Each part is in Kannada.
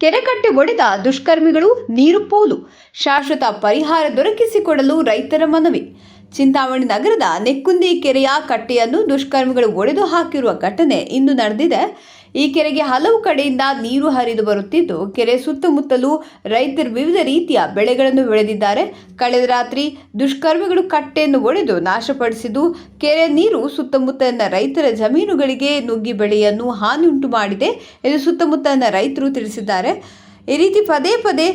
ಕೆರೆಕಟ್ಟೆ ಒಡೆದ ದುಷ್ಕರ್ಮಿಗಳು ನೀರು ಪೋಲು. ಶಾಶ್ವತ ಪರಿಹಾರ ದೊರಕಿಸಿಕೊಡಲು ರೈತರ ಮನವಿ. ಚಿಂತಾಮಣಿ ನಗರದ ನೆಕ್ಕುಂದಿ ಕೆರೆಯ ಕಟ್ಟೆಯನ್ನು ದುಷ್ಕರ್ಮಿಗಳು ಒಡೆದು ಹಾಕಿರುವ ಘಟನೆ ಇಂದು ನಡೆದಿದೆ. ಈ ಕೆರೆಗೆ ಹಲವು ಕಡೆಯಿಂದ ನೀರು ಹರಿದು ಬರುತ್ತಿದ್ದು, ಕೆರೆ ಸುತ್ತಮುತ್ತಲೂ ರೈತರು ವಿವಿಧ ರೀತಿಯ ಬೆಳೆಗಳನ್ನು ಬೆಳೆದಿದ್ದಾರೆ. ಕಳೆದ ರಾತ್ರಿ ದುಷ್ಕರ್ಮಿಗಳು ಕಟ್ಟೆಯನ್ನು ಒಡೆದು ನಾಶಪಡಿಸಿದ್ದು, ಕೆರೆ ನೀರು ಸುತ್ತಮುತ್ತಲಿನ ರೈತರ ಜಮೀನುಗಳಿಗೆ ನುಗ್ಗಿ ಬೆಳೆಯನ್ನು ಹಾನಿಯುಂಟು ಮಾಡಿದೆ ಎಂದು ಸುತ್ತಮುತ್ತಲಿನ ರೈತರು ತಿಳಿಸಿದ್ದಾರೆ. ಈ ರೀತಿ ಪದೇ ಪದೇ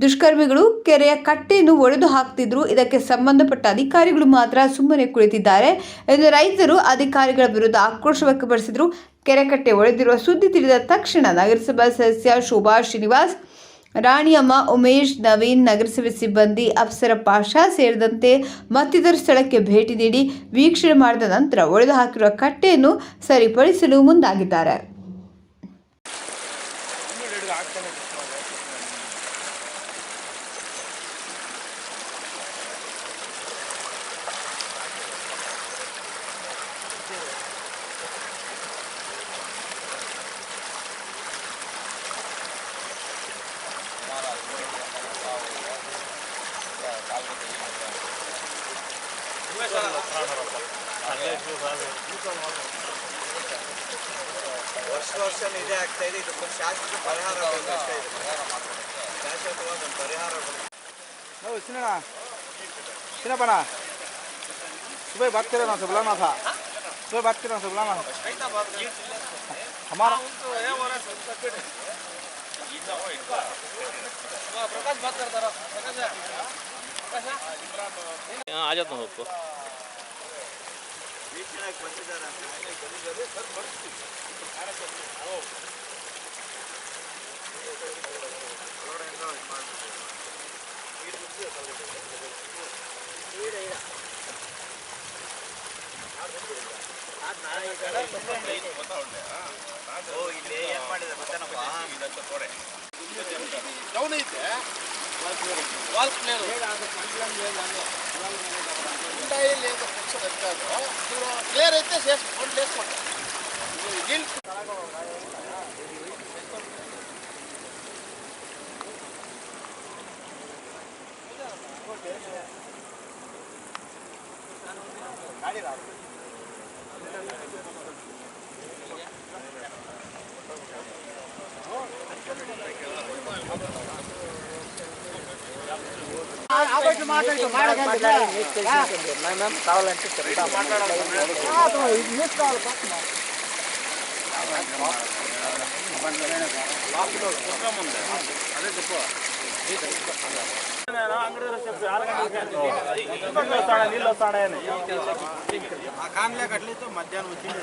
ದುಷ್ಕರ್ಮಿಗಳು ಕೆರೆಯ ಕಟ್ಟೆಯನ್ನು ಒಡೆದು ಹಾಕ್ತಿದ್ರು. ಇದಕ್ಕೆ ಸಂಬಂಧಪಟ್ಟ ಅಧಿಕಾರಿಗಳು ಮಾತ್ರ ಸುಮ್ಮನೆ ಕುಳಿತಿದ್ದಾರೆ ಎಂದು ರೈತರು ಅಧಿಕಾರಿಗಳ ವಿರುದ್ಧ ಆಕ್ರೋಶ ವ್ಯಕ್ತಪಡಿಸಿದರು. ಕೆರೆ ಕಟ್ಟೆ ಒಡೆದಿರುವ ಸುದ್ದಿ ತಿಳಿದ ತಕ್ಷಣ ನಗರಸಭಾ ಸದಸ್ಯ ಶೋಭಾ ಶ್ರೀನಿವಾಸ್, ರಾಣಿಯಮ್ಮ, ಉಮೇಶ್, ನವೀನ್, ನಗರಸಭೆ ಸಿಬ್ಬಂದಿ ಅಪ್ಸರ ಪಾಷಾ ಸೇರಿದಂತೆ ಮತ್ತಿತರ ಸ್ಥಳಕ್ಕೆ ಭೇಟಿ ನೀಡಿ ವೀಕ್ಷಣೆ ಮಾಡಿದ ನಂತರ ಒಡೆದು ಹಾಕಿರುವ ಕಟ್ಟೆಯನ್ನು ಸರಿಪಡಿಸಲು ಮುಂದಾಗಿದ್ದಾರೆ. ವರ್ಷ ವರ್ಷ ಇದೇ ಆಗ್ತಾ ಇದೆ ಇದಕ್ಕೆ ಶಾಶ್ವತ ಪರಿಹಾರ ಬೇಕು ಅಷ್ಟೇ ಇದಕ್ಕೆ. ಶಾಶ್ವತವಾದ ಒಂದು ಪರಿಹಾರ ಬೇಕು. ओ सुनो ना सुनो बना सुबह बात करे ना से बुलाना था सुबह बात करे ना से बुलाना हमारा आ जाता हूँ आपको ವೀಕ್ಷಣೆಗೆ ಬಂದಿದ್ದಾರೆ ಅಂತ. ಒಳಗಡೆಯಿಂದ ಇದು ಮಾಡ್ಬಿಟ್ಟು. ಓ, ಇಲ್ಲಿ ಏನ್ ಮಾಡಿದೆ లేదు ఉంటాయి లేదు కూర్చొని వెళ్తారు మీరు క్లియర్ అయితే చేసుకోండి చేసుకోండి గాడి రాదు Thank you. మేము కావాలంటే చెప్తాం అదే మధ్యాహ్నం వచ్చింది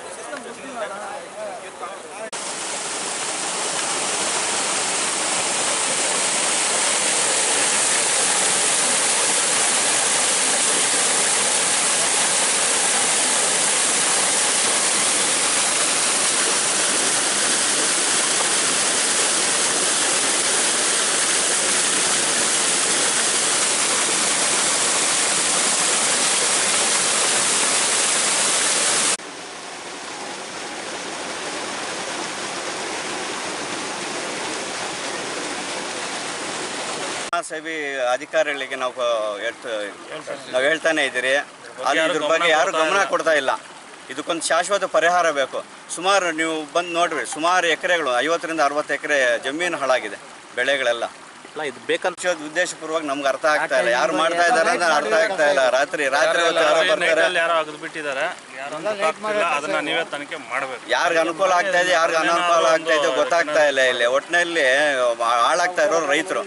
ಸೇವಿ ಅಧಿಕಾರಿಗಳಿಗೆ ನಾವು ಹೇಳ್ತ- ನಾವು ಹೇಳ್ತಾನೆ ಇದ್ದೀರಿ. ಅಲ್ಲಿ ಇದ್ರ ಬಗ್ಗೆ ಯಾರು ಗಮನ ಕೊಡ್ತಾ ಇಲ್ಲ. ಇದಕ್ಕೊಂದು ಶಾಶ್ವತ ಪರಿಹಾರ ಬೇಕು. ಸುಮಾರು ನೀವು ಬಂದು ನೋಡ್ರಿ ಸುಮಾರು ಎಕರೆಗಳು ಐವತ್ತರಿಂದ ಅರವತ್ತು ಎಕರೆ ಜಮೀನು ಹಾಳಾಗಿದೆ ಬೆಳೆಗಳೆಲ್ಲ. ಇಲ್ಲ ಇದು ಬೇಕಂತ ಉದ್ದೇಶಪೂರ್ವಕ ನಮ್ಗೆ ಅರ್ಥ ಆಗ್ತಾ ಇಲ್ಲ. ಯಾರು ಮಾಡ್ತಾ ಇದ್ದಾರೆ ಅಂತ ಅರ್ಥ ಆಗ್ತಾ ಇಲ್ಲ. ರಾತ್ರಿ ರಾತ್ರಿ ಯಾರಿಗೆ ಅನುಕೂಲ ಆಗ್ತಾ ಇದೆ ಯಾರಿಗೆ ಅನಾನುಕೂಲ ಆಗ್ತಾ ಇದೆ ಗೊತ್ತಾಗ್ತಾ ಇಲ್ಲ ಇಲ್ಲಿ. ಒಟ್ಟಿನಲ್ಲಿ ಹಾಳಾಗ್ತಾ ಇರೋರು ರೈತರು.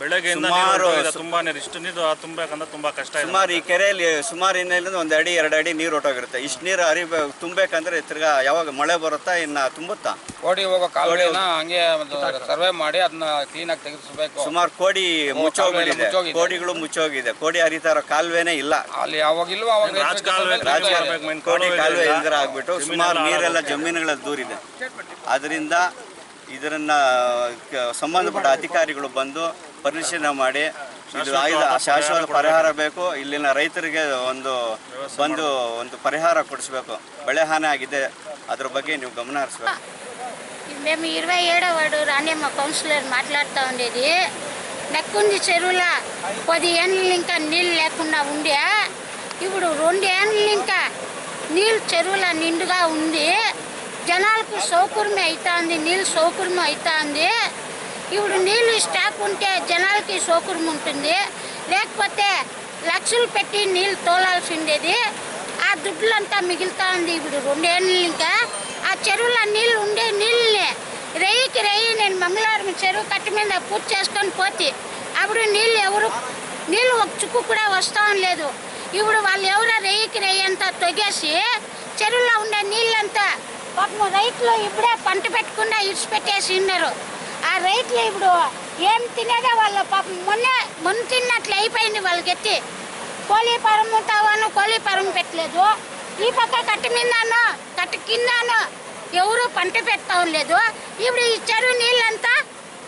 ಬೆಳಗ್ಗೆಯಿಂದ ನೀರು ಸುಮಾರು ತುಂಬಾನೇ ತುಂಬಾ ಇಷ್ಟು ನೀರು ತುಂಬಬೇಕಂದ್ರೆ ತುಂಬಾ ಕಷ್ಟ ಸುಮಾರು ಈ ಕೆರೆಯಲ್ಲಿ ಸುಮಾರು ಇನ್ನೆಲ್ಲ ಒಂದು ಅಡಿ ಎರಡು ಅಡಿ ನೀರು ಹೊಟ್ಟೋಗಿರುತ್ತೆ ಇಷ್ಟು ನೀರು ಹರಿ ತುಂಬಬೇಕಂದ್ರೆ ತಿರ್ಗಾ ಯಾವಾಗ ಮಳೆ ಬರುತ್ತಾ ಇನ್ನ ತುಂಬುತ್ತಾ? ಕೋಡಿ ಹೋಗೋ ಕಾಲುವೆನ ಹಂಗೆ ಒಂದು ಸರ್ವೆ ಮಾಡಿ ಅದನ್ನ ಕ್ಲೀನ್ ಆಗಿ ತೆಗೆದಿಸಬೇಕು ಸುಮಾರು ಕೋಡಿ ಮುಚ್ಚೋಗಿದೆ. ಕೋಡಿಗಳು ಮುಚ್ಚೋಗಿದೆ. ಕೋಡಿ ಹರಿತಾ ಇರೋ ಕಾಲುವೆನೇ ಇಲ್ಲ. ಅಲ್ಲಿ ಯಾವಾಗ ಇಲ್ವೋ ಅವಾಗ ಕೋಡಿ ಕಾಲುವೆ. ಇಲ್ದರ ಆಗ್ಬಿಟ್ಟು ಸುಮಾರು ನೀರೆಲ್ಲ ಜಮೀನುಗಳಲ್ಲಿ ದೂರಿದೆ. ಅದರಿಂದ ಇದರನ್ನು ಸಂಬಂಧಪಟ್ಟ ಅಧಿಕಾರಿಗಳು ಬಂದು ಪರಿಶೀಲನೆ ಮಾಡಿ ಇದು ಆಯ್ದ ಶಾಶ್ವತ ಪರಿಹಾರ ಬೇಕು. ಇಲ್ಲಿನ ರೈತರಿಗೆ ಒಂದು ಬಂದು ಒಂದು ಪರಿಹಾರ ಕೊಡಿಸ್ಬೇಕು. ಬೆಳೆ ಹಾನಿ ಆಗಿದೆ. ಅದ್ರ ಬಗ್ಗೆ ನೀವು ಗಮನ ಹರಿಸ್ಬೇಕು. మేము ఇరవై ఏడో వాడు రానేమ్మ కౌన్సిలర్ మాట్లాడుతూ ఉండేది నెక్కుంది చెరువుల పది ఏళ్ళు ఇంకా నీళ్ళు లేకుండా ఉండే ఇప్పుడు రెండు ఏళ్ళు ఇంకా నీళ్ళు చెరువుల నిండుగా ఉంది జనాలకు సౌకర్యం అవుతుంది నీళ్ళు సౌకర్యం అవుతుంది ఇప్పుడు నీళ్ళు స్టాక్ ఉంటే జనాలకి సౌకర్యం ఉంటుంది. లేకపోతే లక్షలు పెట్టి నీళ్ళు తోలాల్సి ఉండేది ఆ దుడ్లంతా మిగులుతా ఉంది ఇప్పుడు రెండేళ్ళు ఇంకా. ఆ చెరువులో నీళ్ళు ఉండే నీళ్ళని రేయికి రేయి నేను మంగళవారం చెరువు కట్ట మీద పూర్తి చేసుకొని పోతే అప్పుడు నీళ్ళు ఎవరు నీళ్ళు ఒక చుక్కు కూడా వస్తా లేదు. ఇప్పుడు వాళ్ళు ఎవరో రేయికి రేయి అంతా తొగేసి చెరువులో ఉండే నీళ్ళంతా పాపం రైతులు ఇప్పుడే పంట పెట్టకుండా ఇడిచిపెట్టేసి ఉన్నారు ఆ రైతులు ఇప్పుడు ఏం తినేదే వాళ్ళు పాపం మొన్న మొన్న తిన్నట్లు అయిపోయింది వాళ్ళకి ఎత్తి కోళ్ళీ ఫారం ఉంటావాను కోళీ ఫారం పెట్టలేదు. ఈ పక్క కట్టు మీదనో కట్టు కిందనో ఎవరు పంట పెట్టడం లేదు. ఇప్పుడు ఈ చెరువు నీళ్ళంతా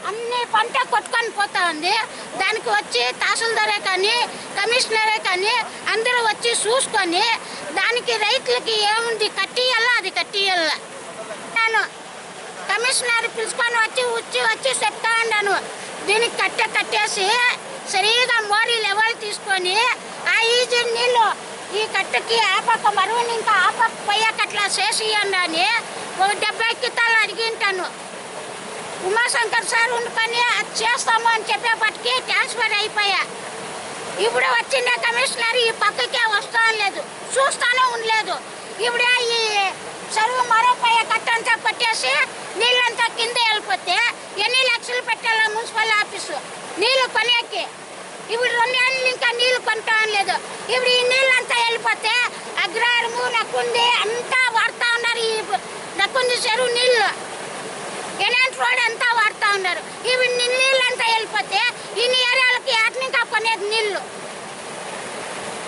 అన్ని పంట కొట్టుకొని పోతా ఉంది. దానికి వచ్చి తహసీల్దారే కానీ కమిషనరే కానీ అందరూ వచ్చి చూసుకొని దానికి రైతులకి ఏముంది? కట్టియాలా అది కట్టియాలా నేను కమిషనర్ పిలుచుకొని వచ్చి వచ్చి వచ్చి చెప్తా ఉన్నాను దీనికి కట్టె కట్టేసి సరిగా మోరీ లెవెల్ తీసుకొని ఆ ఈజీ నీళ్ళు ఈ కట్టెకి ఆపక మరువుని ఇంకా ఆపక పక్క చేసి అని ఒక డెబ్బై కితాలు అడిగింటాను ఉమాశంకర్ సార్ ఉండుకొని అది చేస్తాము అని చెప్పేపటికి ట్రాన్స్ఫర్ అయిపోయా. ఇప్పుడు వచ్చిన కమిషనర్ ఈ పక్కకే వస్తా లేదు చూస్తానే ఉండలేదు. ఇప్పుడు ఈ చెరువు మరో పై కట్టంతా పట్టేసి నీళ్ళంతా కింద వెళ్ళిపోతే ఎన్ని లక్షలు పెట్టాలా మున్సిపల్ ఆఫీసు? నీళ్ళు కొనేకి. ఇప్పుడు రెండేళ్ళు ఇంకా నీళ్ళు కొంటా లేదు. ఇప్పుడు ఈ నీళ్ళంతా వెళ్ళిపోతే అగ్రహారము నక్కుంది అంతా వాడుతూ ఉన్నారు ఈ నక్కుంది చెరువు నీళ్ళు. ఎలాంటి రోడ్ అంతా వాడుతూ ఉన్నారు. ఇవి నీళ్ళంతా వెళ్ళిపోతే ఇన్ని ఏరియాలకి అట్నింకా కొనేది నీళ్ళు.